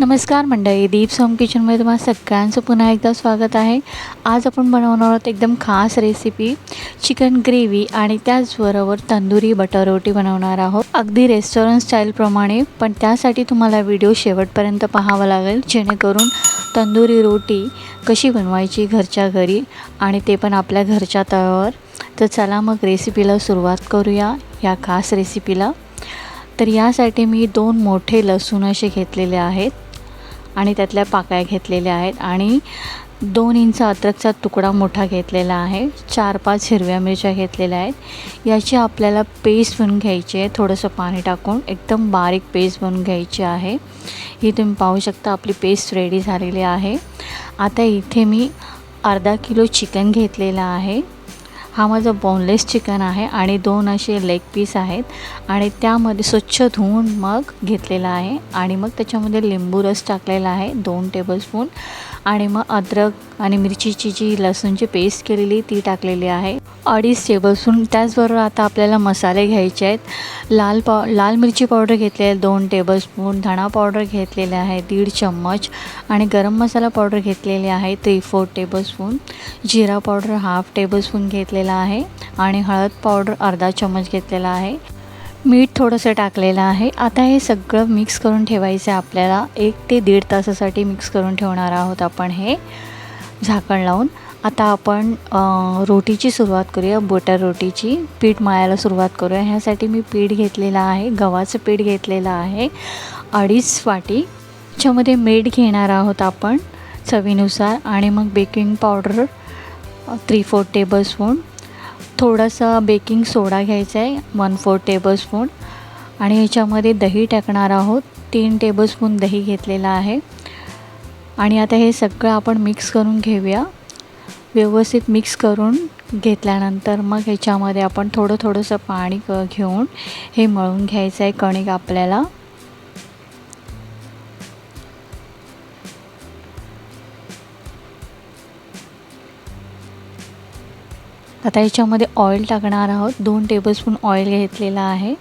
नमस्कार मंडळी दीप सोम किचनमध्ये तुम्हाला सगळ्यांचं पुन्हा एकदा स्वागत आहे. आज आपण बनवणार आहोत एकदम खास रेसिपी चिकन ग्रेव्ही आणि त्याचबरोबर तंदुरी बटर रोटी बनवणार आहोत. अगदी रेस्टॉरंट स्टाईलप्रमाणे पण त्यासाठी तुम्हाला व्हिडिओ शेवटपर्यंत पाहावा लागेल. जेणेकरून तंदुरी रोटी कशी बनवायची घरच्या घरी आणि ते पण आपल्या घरच्या तळावर. तर चला मग रेसिपीला सुरुवात करूया या खास रेसिपीला तर यासाठी मी दोन मोठे लसूण असे घेतलेले आहेत. आणि त्यातल्या पाकळ्या घेतलेल्या आहेत आणि दोन इंच अद्रकचा तुकडा मोठा घेतलेला आहे. चार पाच हिरव्या मिरच्या घेतलेल्या आहेत. याची आपल्याला पेस्ट बनवून घ्यायची आहे. थोडंसं पाणी टाकून एकदम बारीक पेस्ट बनवून घ्यायची आहे. ही तुम्ही पाहू शकता आपली पेस्ट रेडी झालेली आहे. आता इथे मी अर्धा किलो चिकन घेतलेलं आहे. हा माझा बोनलेस चिकन आहे आणि दोन असे लेग पीस आहेत. आणि त्यामध्ये स्वच्छ धुवून मग घेतलेला आहे. आणि मग त्याच्यामध्ये लिंबू रस टाकलेला आहे दोन टेबलस्पून आणि मग अद्रक आणि मिरचीची जी लसूणची पेस्ट केलेली ती टाकलेली आहे. अडीच टेबलस्पून त्याचबरोबर आता आपल्याला मसाले घ्यायचे आहेत. लाल पाव लाल मिरची पावडर घेतलेली आहे दोन टेबलस्पून धणा पावडर घेतलेले आहे दीड चम्मच. आणि गरम मसाला पावडर घेतलेली आहे थ्री फोर टेबलस्पून जिरा पावडर हाफ टेबलस्पून घेतलेला आहे. आणि हळद पावडर अर्धा चम्मच घेतलेला आहे. मीठ थोडंसं टाकलेलं आहे. आता हे सगळं मिक्स करून ठेवायचं आहे आपल्याला. एक ते दीड तासासाठी मिक्स करून ठेवणार आहोत आपण हे झाकण लावून. आता आपण रोटीची सुरुवात करूया बटर रोटीची. पीठ मळायला सुरुवात करूया. ह्यासाठी मी पीठ घेतलेलं आहे गव्हाचं पीठ घेतलेलं आहे अडीच वाटी. त्याच्यामध्ये मीठ घेणार आहोत आपण चवीनुसार. आणि मग baking powder three four tablespoon थोडासा बेकिंग सोडा घ्यायचा आहे. वन फोर टेबलस्पून आणि ह्याच्यामध्ये दही टाकणार आहोत. तीन टेबलस्पून दही घेतलेला आहे. आणि आता हे सगळं आपण मिक्स करून घेऊया. व्यवस्थित मिक्स करून घेतल्यानंतर मग ह्याच्यामध्ये आपण थोडं थोडंसं पाणी क घेऊन हे मळून घ्यायचं आहे कणिक आपल्याला. आता याच्यामध्ये ऑइल टाकणार आहोत. दोन टेबलस्पून ऑइल घेतलेलं आहे.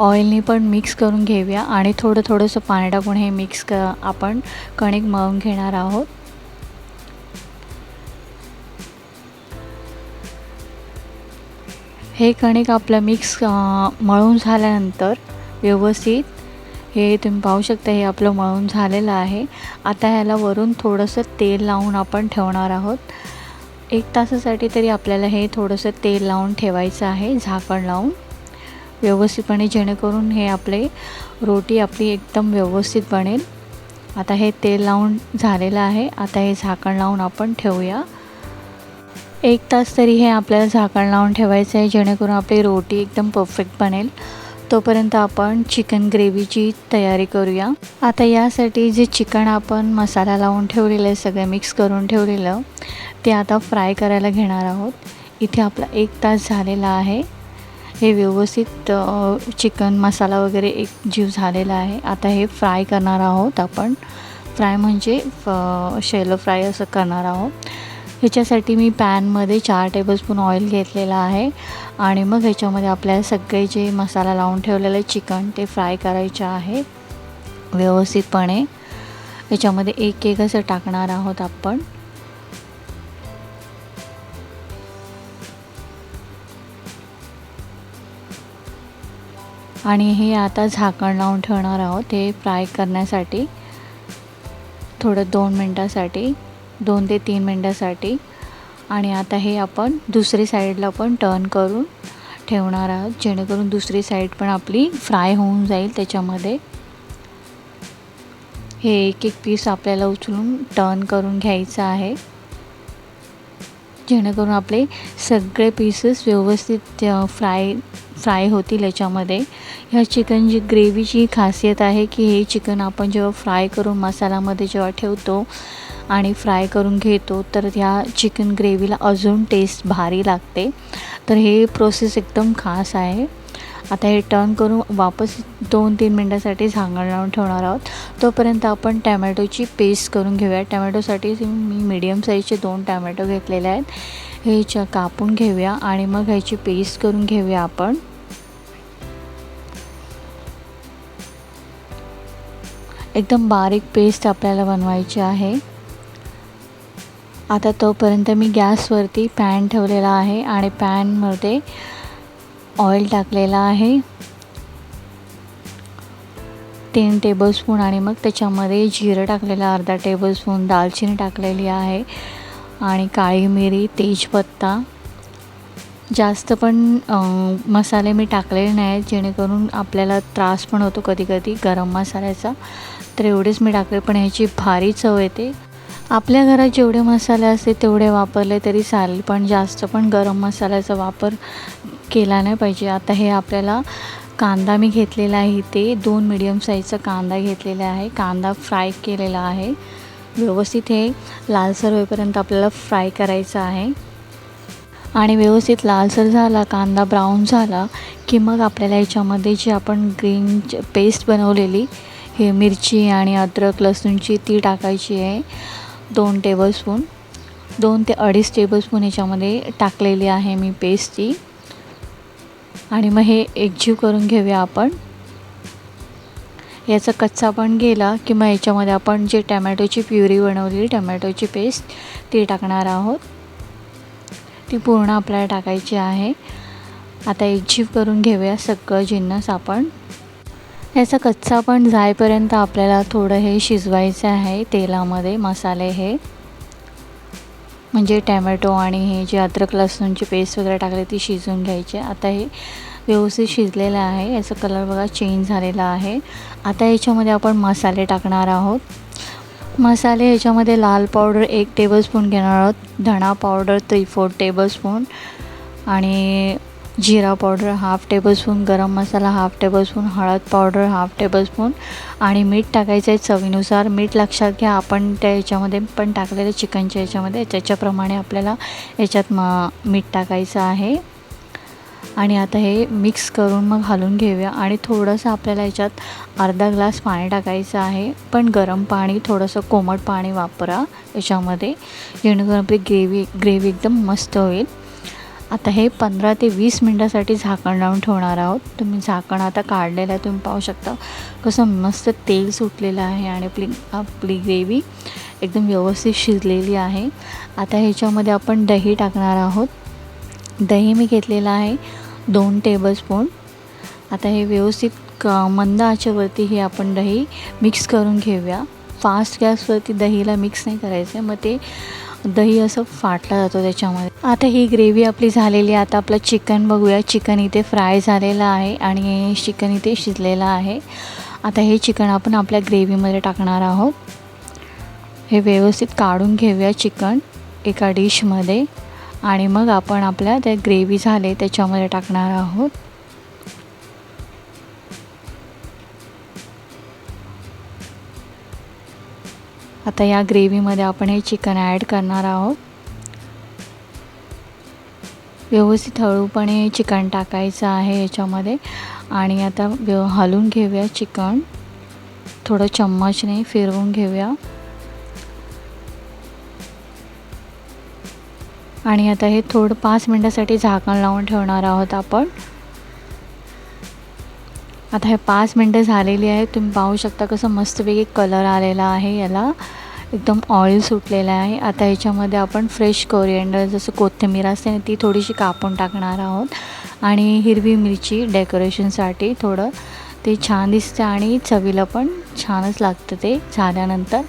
ऑइलने पण मिक्स करून घेऊया आणि थोडं थोडंसं पाणी टाकून हे मिक्स क आपण कणिक मळून घेणार आहोत. हे कणिक आपलं मिक्स मळून झाल्यानंतर व्यवस्थित हे तुम्ही पाहू शकता हे आपलं मळून झालेलं आहे. आता ह्याला वरून थोडंसं तेल लावून आपण ठेवणार आहोत. एक तासासाठी तरी आपल्याला हे थोडंसं तेल लावून ठेवायचं आहे झाकण लावून. व्यवस्थितपणे जेणेकरून हे आपले रोटी आपली एकदम व्यवस्थित बनेल. आता हे तेल लावून झालेलं आहे आता हे झाकण लावून आपण ठेवूया. एक तास तरी हे आपल्याला झाकण लावून ठेवायचं आहे जेणेकरून आपली रोटी एकदम परफेक्ट बनेल. तोपर्यंत आपण चिकन ग्रेव्हीची तयारी करूया. आता यासाठी जे चिकन आपण मसाला लावून ठेवलेलं आहे सगळं मिक्स करून ठेवलेलं ते आता फ्राय करायला घेणार आहोत. इथे आपला एक तास झालेला आहे. हे व्यवस्थित चिकन मसाला वगैरे एक जीव झालेला आहे. आता हे फ्राय करणार आहोत आपण. फ्राय म्हणजे शेलो फ्राय असं करणार आहोत. ह्याच्यासाठी मी पॅनमध्ये चार टेबलस्पून ऑइल घेतलेलं आहे. आणि मग ह्याच्यामध्ये आपल्याला सगळे जे मसाला लावून ठेवलेले चिकन ते फ्राय करायचे आहे. व्यवस्थितपणे. ह्याच्यामध्ये एक एक असं टाकणार आहोत आपण. आणि हे आता झाकण लावून ठेवणार आहोत. हे फ्राय करण्यासाठी. थोडं दोन मिनटासाठी. दोन ते तीन मिनटासाठी. आणि आता हे आपण दुसरी साईडला पण टर्न करून ठेवणार आहोत. जेणेकरून दुसरी साईड पण आपली फ्राय होऊन जाईल त्याच्यामध्ये. हे एक एक पीस आपल्याला उचलून टर्न करून घ्यायचं आहे. जेणेकरून आपले सगळे पीसेस व्यवस्थित फ्राय फ्राय होतील याच्यामध्ये. ह्या चिकन जी ग्रेव्हीची खासियत आहे की हे चिकन आपण जेव्हा फ्राय करून मसाल्यामध्ये जेव्हा ठेवतो आणि फ्राय करून घेतो तर ह्या चिकन ग्रेव्हीला अजून टेस्ट भारी लागते. तर हे प्रोसेस एकदम खास आहे. आता हे टर्न करून वापस दोन तीन मिनटासाठी झांगण लावून ठेवणार आहोत. तोपर्यंत आपण टॅमॅटोची पेस्ट करून घेऊया. टॅमॅटोसाठी मी मीडियम साईजचे दोन टॅमॅटो घेतलेले आहेत. हे च कापून घेऊया आणि मग ह्याची पेस्ट करून घेऊया आपण. एकदम बारीक पेस्ट आपल्याला बनवायची आहे. आता तोपर्यंत मी गॅसवरती पॅन ठेवलेला आहे आणि पॅनमध्ये ऑइल टाकलेला आहे. तीन टेबलस्पून आणि मग त्याच्यामध्ये जिरं टाकलेलं अर्धा टेबलस्पून दालचिनी टाकलेली आहे आणि काळी मिरी तेजपत्ता. जास्त पण मसाले मी टाकलेले नाही आहेत जेणेकरून आपल्याला त्रास पण होतो कधी कधी गरम मसाल्याचा. तर एवढेच मी टाकले पण ह्याची भारी चव येते. आपल्या घरात जेवढे मसाले असते तेवढे वापरले तरी चालेल पण जास्त पण गरम मसाल्याचा वापर केला नाही पाहिजे. आता हे आपल्याला कांदा मी घेतलेला आहे इथे दोन मिडियम साईजचा कांदा घेतलेला आहे. कांदा फ्राय केलेला आहे. व्यवस्थित हे लालसर होईपर्यंत आपल्याला फ्राय करायचं आहे. आणि व्यवस्थित लालसर झाला कांदा ब्राऊन झाला की मग आपल्याला याच्यामध्ये जी आपण ग्रीन पेस्ट बनवलेली हे मिरची आणि अद्रक लसूणची ती टाकायची आहे. दोन टेबलस्पून दोन ते अडीच टेबलस्पून याच्यामध्ये टाकलेली आहे मी पेस्ट ती आणि मग हे एकजीव करून घेऊया आपण. याचा कच्चा पण गेला की मग याच्यामध्ये आपण जे टमॅटोची प्युरी बनवलेली टमॅटोची पेस्ट ती टाकणार आहोत. ती पूर्ण आपल्याला टाकायची आहे. आता एकजीव करून घेऊया सगळं जिन्नस आपण. याचा कच्चा पण जाईपर्यंत आपल्याला थोडं हे शिजवायचं आहे तेलामध्ये मसाले हे. म्हणजे टॅमॅटो आणि हे जे अद्रक लसूणची पेस्ट वगैरे टाकले ती शिजवून घ्यायची. आता हे व्यवस्थित शिजलेलं आहे. याचा कलर बघा चेंज झालेला आहे. आता याच्यामध्ये आपण मसाले टाकणार आहोत. मसाले ह्याच्यामध्ये लाल पावडर एक टेबलस्पून घेणार आहोत. धणा पावडर थ्री फोर टेबलस्पून आणि जिरा powder half tablespoon garam masala half tablespoon हळद पावडर हाफ टेबलस्पून आणि मीठ टाकायचं आहे चवीनुसार. मीठ लक्षात घ्या आपण त्या याच्यामध्ये पण टाकलेलं चिकनच्या याच्यामध्ये. त्याच्याप्रमाणे आपल्याला याच्यात म मीठ टाकायचं आहे. आणि आता हे मिक्स करून मग घालून घेऊया. आणि थोडंसं आपल्याला याच्यात अर्धा ग्लास पाणी टाकायचं आहे. पण गरम पाणी थोडंसं कोमट पाणी वापरा याच्यामध्ये. जेणेकरून आपली ग्रेव्ही ग्रेव्ही एकदम मस्त होईल. आता हे पंधरा ते वीस मिनटासाठी झाकण लावून ठेवणार आहोत. तुम्ही झाकण आता काढलेलं आहे तुम्ही पाहू शकता. कसं मस्त तेल सुटलेलं आहे आणि आपली आपली ग्रेव्ही एकदम व्यवस्थित शिजलेली आहे. आता ह्याच्यामध्ये आपण दही टाकणार आहोत. दही मी घेतलेलं आहे दोन टेबलस्पून आता हे व्यवस्थित क मंद आचेवरती हे आपण दही मिक्स करून घेऊया. फास्ट गॅसवरती दहीला मिक्स नाही करायचं मग ते दही असं फाटला जातो त्याच्यामध्ये. आता ही ग्रेव्ही आपली झालेली आहे. आता आपलं चिकन बघूया. चिकन इथे फ्राय झालेलं आहे आणि चिकन इथे शिजलेलं आहे. आता हे चिकन आपण आपल्या ग्रेव्हीमध्ये टाकणार आहोत. हे व्यवस्थित काढून घेऊया चिकन एका डिशमध्ये आणि मग आपण आपल्या त्या ग्रेव्ही झाले त्याच्यामध्ये टाकणार आहोत. आता या ग्रेव्हीमध्ये आपण हे चिकन ॲड करणार आहोत. व्यवस्थित हळूपणे चिकन टाकायचं आहे याच्यामध्ये. आणि आता व्यव हलून घेऊया चिकन. थोडं चम्मचने फिरवून घेऊया. आणि आता हे थोडं पाच मिनटासाठी झाकण लावून ठेवणार आहोत आपण. आता हे पाच मिनटं झालेली आहेत. तुम्ही पाहू शकता कसं मस्तपैकी कलर आलेला आहे याला. एकदम ऑइल सुटलेलं आहे. आता ह्याच्यामध्ये आपण फ्रेश कोरिएंडर जसं कोथिंबीर असते ना ती थोडीशी कापून टाकणार आहोत. आणि हिरवी मिरची डेकोरेशनसाठी थोडं. ते छान दिसतं आणि चवीला पण छानच लागतं ते झाल्यानंतर.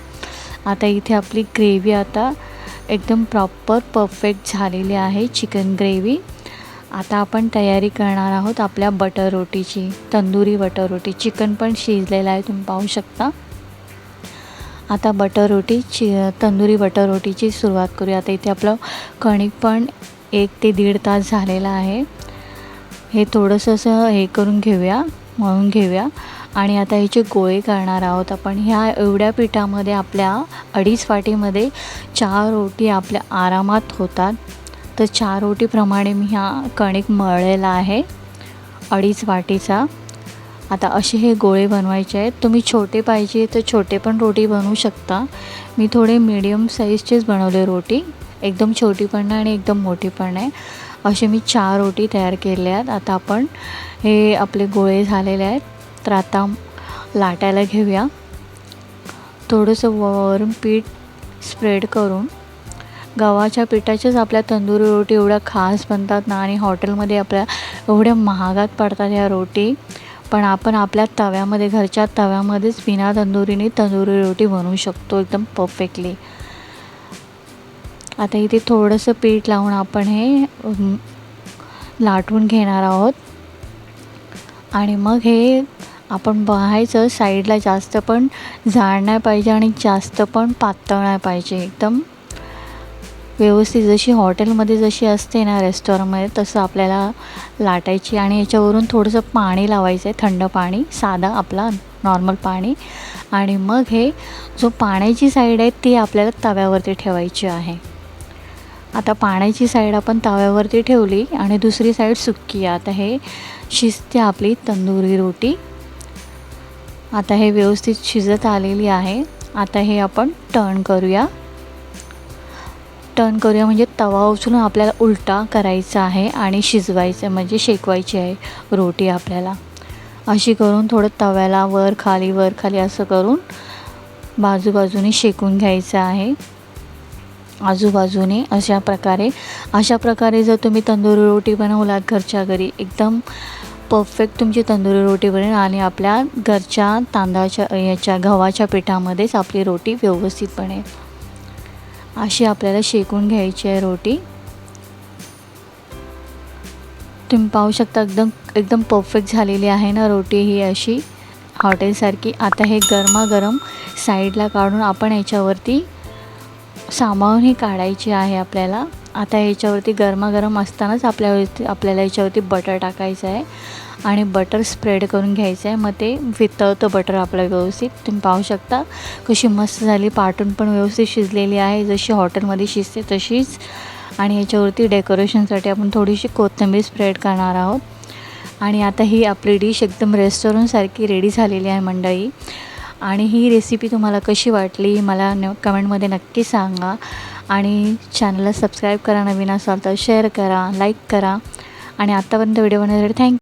आता इथे आपली ग्रेव्ही आता एकदम प्रॉपर परफेक्ट झालेली आहे चिकन ग्रेव्ही आता आपण तयारी करणार आहोत आपल्या बटर रोटीची तंदुरी बटर रोटी. चिकन पण शिजलेलं आहे तुम्ही पाहू शकता. आता बटर रोटी ची तंदुरी बटर रोटीची सुरुवात करूया. आता इथे आपलं कणिक पण एक ते दीड तास झालेला आहे. हे थोडंसं असं हे करून घेऊया मळून घेऊया. आणि आता ह्याचे गोळे करणार आहोत आपण ह्या एवढ्या पिठामध्ये आपल्या अडीच वाटीमध्ये चार रोटी आपल्या आरामात होतात. तर चार रोटीप्रमाणे मी ह्या कणिक मळलेला आहे अडीच वाटीचा. आता असे हे गोळे बनवायचे आहेत. तुम्ही छोटे पाहिजे तर छोटे पण रोटी बनवू शकता. मी थोडे मीडियम साईजचेच बनवले रोटी. एकदम छोटी पण नाही आणि एकदम मोठी पण नाही असे मी चार रोटी तयार केल्या आहेत. आता आपण हे आपले गोळे झालेले आहेत. तर आता लाटायला घेऊया. थोडंसं वरून पीठ स्प्रेड करून गव्हाच्या पिठाच्याच आपल्या तंदुरी रोटी एवढ्या खास बनतात ना आणि हॉटेलमध्ये आपल्या एवढ्या महागात पडतात ह्या रोटी. पण आपण आपल्या तव्यामध्ये घरच्या तव्यामध्येच बिना तंदुरीने तंदुरी रोटी बनवू शकतो एकदम परफेक्टली आता इथे थोडंसं पीठ लावून आपण हे लाटून घेणार आहोत. आणि मग हे आपण बघायचं साईडला जास्त पण जाड नाही पाहिजे आणि जास्त पण पातळ नाही पाहिजे एकदम व्यवस्थित जशी हॉटेलमध्ये जशी असते ना रेस्टॉरंटमध्ये तसं आपल्याला लाटायची आणि याच्यावरून थोडंसं पाणी लावायचं आहे थंड पाणी साधा आपला नॉर्मल पाणी. आणि मग हे जो पाण्याची साईड आहे ती आपल्याला तव्यावरती ठेवायची आहे. आता पाण्याची साईड आपण तव्यावरती ठेवली आणि दुसरी साईड सुक्की आहे आता हे शिजते आपली तंदुरी रोटी. आता हे व्यवस्थित शिजत आलेली आहे. आता हे आपण टर्न करूया. टर्न करूया. म्हणजे तवा उचलून आपल्याला उलटा करायचा आहे आणि शिजवायचं म्हणजे शेकवायची आहे रोटी आपल्याला. अशी करून थोडं तव्याला वर खाली वर खाली असं करून बाजूबाजूने शेकून घ्यायचं आहे. आजूबाजूने अशा प्रकारे अशा प्रकारे जर तुम्ही तंदुरी रोटी बनवलात घरच्या घरी एकदम परफेक्ट तुमची तंदुरी रोटी बनेल आणि आपल्या घरच्या तांदळाच्या याच्या गव्हाच्या पिठामध्येच आपली रोटी व्यवस्थित बनेल. अशी आपल्याला शेकून घ्यायची आहे रोटी. तुम्ही पाहू शकता एकदम एकदम परफेक्ट झालेली आहे ना रोटी ही अशी. हॉटेलसारखी आता हे गरमागरम साईडला काढून आपण याच्यावरती सामावून ही काढायची आहे आपल्याला. आता ह्याच्यावरती गरमागरम असतानाच आपल्यावरती आपल्याला याच्यावरती बटर टाकायचं आहे. आणि बटर स्प्रेड करून घ्यायचं आहे. मग ते वितळतं बटर आपलं व्यवस्थित. तुम्ही पाहू शकता. कशी मस्त झाली. पाटून पण व्यवस्थित शिजलेली आहे. जशी हॉटेलमध्ये शिजते तशीच. आणि याच्यावरती डेकोरेशनसाठी आपण थोडीशी कोथिंबीर स्प्रेड करणार आहोत. आणि आता ही आपली डिश एकदम रेस्टॉरंटसारखी रेडी झालेली आहे मंडळी. आणि ही रेसिपी तुम्हाला कशी वाटली मला न कमेंटमध्ये नक्की सांगा. आणि चॅनलला सबस्क्राईब करा नवीन असाल तर शेअर करा लाईक करा. आणि आत्तापर्यंत व्हिडिओ बनवण्यासाठी थँक